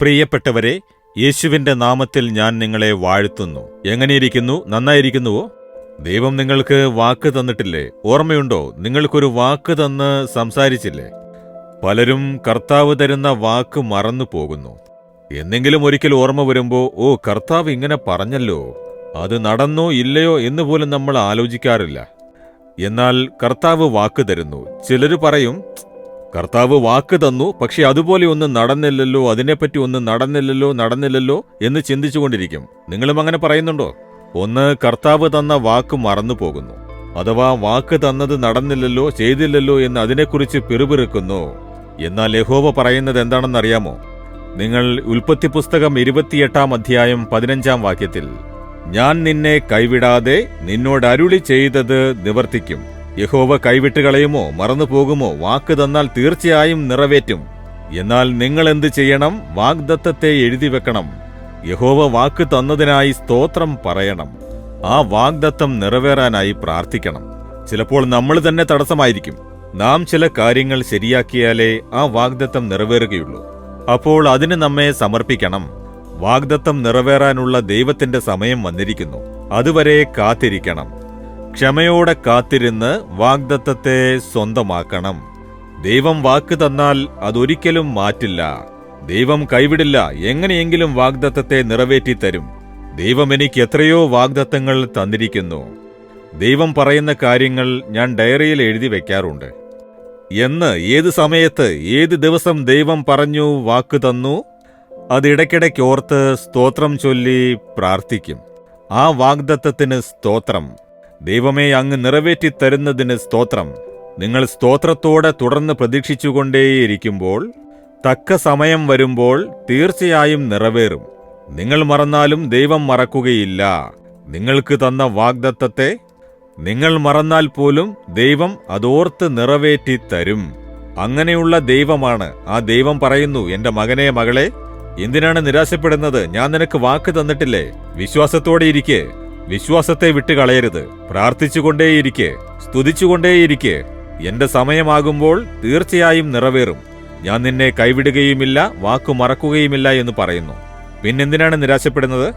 പ്രിയപ്പെട്ടവരെ യേശുവിന്റെ നാമത്തിൽ ഞാൻ നിങ്ങളെ വാഴ്ത്തുന്നു. എങ്ങനെയിരിക്കുന്നു? നന്നായിരിക്കുന്നുവോ? ദൈവം നിങ്ങൾക്ക് വാക്ക് തന്നിട്ടില്ലേ? ഓർമ്മയുണ്ടോ? നിങ്ങൾക്കൊരു വാക്ക് തന്ന് സംസാരിച്ചില്ലേ? പലരും കർത്താവ് തരുന്ന വാക്ക് മറന്നു പോകുന്നു. എന്നെങ്കിലും ഒരിക്കൽ ഓർമ്മ വരുമ്പോൾ ഓ കർത്താവ് ഇങ്ങനെ പറഞ്ഞല്ലോ. അത് നടന്നോ ഇല്ലയോ എന്ന് പോലും നമ്മൾ ആലോചിക്കാറില്ല. എന്നാൽ കർത്താവ് വാക്ക് തരുന്നു. ചിലര് പറയും കർത്താവ് വാക്ക് തന്നു പക്ഷെ അതുപോലെ ഒന്നും നടന്നില്ലല്ലോ അതിനെപ്പറ്റി ഒന്നും നടന്നില്ലല്ലോ നടന്നില്ലല്ലോ എന്ന് ചിന്തിച്ചുകൊണ്ടിരിക്കും. നിങ്ങളും അങ്ങനെ പറയുന്നുണ്ടോ? ഒന്ന് കർത്താവ് തന്ന വാക്ക് മറന്നു പോകുന്നു. അഥവാ വാക്ക് തന്നത് നടന്നില്ലല്ലോ ചെയ്തില്ലല്ലോ എന്ന് അതിനെക്കുറിച്ച് പിറുപിറുക്കുന്നു. എന്നാൽ യഹോവ പറയുന്നത് എന്താണെന്നറിയാമോ? നിങ്ങൾ ഉൽപ്പത്തി പുസ്തകം ഇരുപത്തിയെട്ടാം അധ്യായം പതിനഞ്ചാം വാക്യത്തിൽ ഞാൻ നിന്നെ കൈവിടാതെ നിന്നോട് അരുളി ചെയ്തത് നിവർത്തിക്കും. യഹോവ കൈവിട്ട് കളയുമോ മറന്നു പോകുമോ വാക്ക് തന്നാൽ തീർച്ചയായും നിറവേറ്റും. എന്നാൽ നിങ്ങൾ എന്ത് ചെയ്യണം വാഗ്ദത്തത്തെ എഴുതി വെക്കണം. യഹോവ വാക്ക് തന്നതിനായി സ്തോത്രം പറയണം. ആ വാഗ്ദത്തം നിറവേറാനായി പ്രാർത്ഥിക്കണം. ചിലപ്പോൾ നമ്മൾ തന്നെ തടസ്സമായിരിക്കും. നാം ചില കാര്യങ്ങൾ ശരിയാക്കിയാലേ ആ വാഗ്ദത്തം നിറവേറുകയുള്ളൂ. അപ്പോൾ അതിന് നമ്മെ സമർപ്പിക്കണം. വാഗ്ദത്തം നിറവേറാനുള്ള ദൈവത്തിന്റെ സമയം വന്നിരിക്കുന്നു. അതുവരെ കാത്തിരിക്കണം. ക്ഷമയോടെ കാത്തിരുന്ന് വാഗ്ദത്തത്തെ സ്വന്തമാക്കണം. ദൈവം വാക്ക് തന്നാൽ അതൊരിക്കലും മാറ്റില്ല. ദൈവം കൈവിടില്ല. എങ്ങനെയെങ്കിലും വാഗ്ദത്തത്തെ നിറവേറ്റി തരും ദൈവം എനിക്ക് എത്രയോ വാഗ്ദത്തങ്ങൾ തന്നിരിക്കുന്നു. ദൈവം പറയുന്ന കാര്യങ്ങൾ ഞാൻ ഡയറിയിൽ എഴുതി വയ്ക്കാറുണ്ട് എന്ന് ഏത് സമയത്ത് ഏത് ദിവസം ദൈവം പറഞ്ഞു വാക്ക് തന്നു? അത് ഇടയ്ക്കിടയ്ക്ക് ഓർത്ത് സ്തോത്രം ചൊല്ലി പ്രാർത്ഥിക്കും. ആ വാഗ്ദത്തത്തിന് സ്തോത്രം. ദൈവമേ അങ്ങ് നിറവേറ്റി തരുന്നതിന് സ്തോത്രം. നിങ്ങൾ സ്തോത്രത്തോടെ തുടർന്ന് പ്രതീക്ഷിച്ചുകൊണ്ടേയിരിക്കുമ്പോൾ തക്ക സമയം വരുമ്പോൾ തീർച്ചയായും നിറവേറും. നിങ്ങൾ മറന്നാലും ദൈവം മറക്കുകയില്ല. നിങ്ങൾക്ക് തന്ന വാഗ്ദത്തത്തെ നിങ്ങൾ മറന്നാൽ പോലും ദൈവം അതോർത്ത് നിറവേറ്റി തരും. അങ്ങനെയുള്ള ദൈവമാണ് ആ ദൈവം പറയുന്നു എന്റെ മകനെ മകളെ എന്തിനാണ് നിരാശപ്പെടുന്നത്? ഞാൻ നിനക്ക് വാക്ക് തന്നിട്ടില്ലേ? വിശ്വാസത്തോടെ ഇരിക്കെ. വിശ്വാസത്തെ വിട്ടുകളയരുത്. പ്രാർത്ഥിച്ചുകൊണ്ടേയിരിക്കെ സ്തുതിച്ചുകൊണ്ടേയിരിക്കെ. എന്റെ സമയമാകുമ്പോൾ തീർച്ചയായും നിറവേറും. ഞാൻ നിന്നെ കൈവിടുകയുമില്ല വാക്കു മറക്കുകയുമില്ല എന്ന് പറയുന്നു. പിന്നെന്തിനാണ് നിരാശപ്പെടുന്നത്?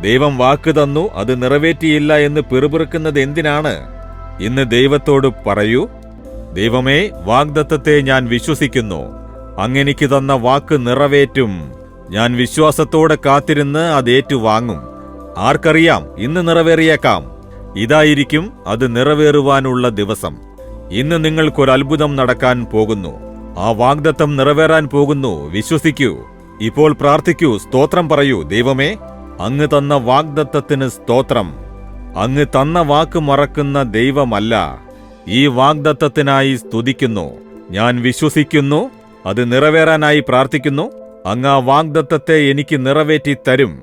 ദൈവം വാക്ക് തന്നു അത് നിറവേറ്റിയില്ല എന്ന് പിറുപിറുക്കുന്നത് എന്തിനാണ്? ഇന്ന് ദൈവത്തോട് പറയൂ ദൈവമേ വാഗ്ദത്തത്തെ ഞാൻ വിശ്വസിക്കുന്നു. അങ്ങെനിക്ക് തന്ന വാക്ക് നിറവേറ്റും. ഞാൻ വിശ്വാസത്തോടെ കാത്തിരുന്ന് അത് ഏറ്റുവാങ്ങും. ആർക്കറിയാം ഇന്ന് നിറവേറിയേക്കാം. ഇതായിരിക്കും അത് നിറവേറുവാനുള്ള ദിവസം. ഇന്ന് നിങ്ങൾക്കൊരു അത്ഭുതം നടക്കാൻ പോകുന്നു. ആ വാഗ്ദത്തം നിറവേറാൻ പോകുന്നു. വിശ്വസിക്കൂ. ഇപ്പോൾ പ്രാർത്ഥിക്കൂ. സ്തോത്രം പറയൂ. ദൈവമേ അങ്ങ് തന്ന വാഗ്ദത്തത്തിന് സ്തോത്രം. അങ്ങ് തന്ന വാക്ക് മറക്കുന്ന ദൈവമല്ല. ഈ വാഗ്ദത്തത്തിനായി സ്തുതിക്കുന്നു. ഞാൻ വിശ്വസിക്കുന്നു. അത് നിറവേറാനായി പ്രാർത്ഥിക്കുന്നു. അങ്ങ് ആ വാഗ്ദത്തത്തെ എനിക്ക് നിറവേറ്റി തരും.